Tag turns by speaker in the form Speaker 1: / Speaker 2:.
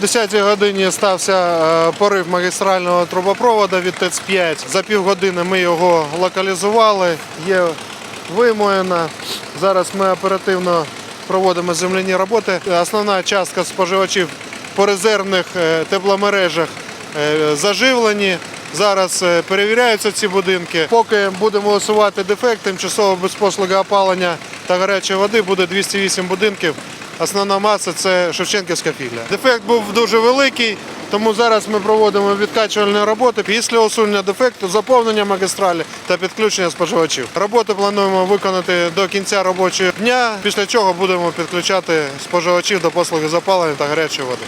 Speaker 1: 10 годині стався е, порив магістрального трубопроводу від ТЕЦ-5. За півгодини ми його локалізували. Є вимоєна. Зараз ми оперативно проводимо земляні роботи. Основна частка споживачів по резервних е, тепломережах е, заживлені. Зараз перевіряються ці будинки. Поки будемо усувати дефект, тимчасово без послуги опалення та гарячої води буде 208 будинків. Основна маса це Шевченківська філія. Дефект був дуже великий, тому зараз ми проводимо відкачувальні роботи. Після усунення дефекту, заповнення магістралі та підключення споживачів. Роботи плануємо виконати до кінця робочого дня, після чого будемо підключати споживачів до послуги запалення та гарячої води.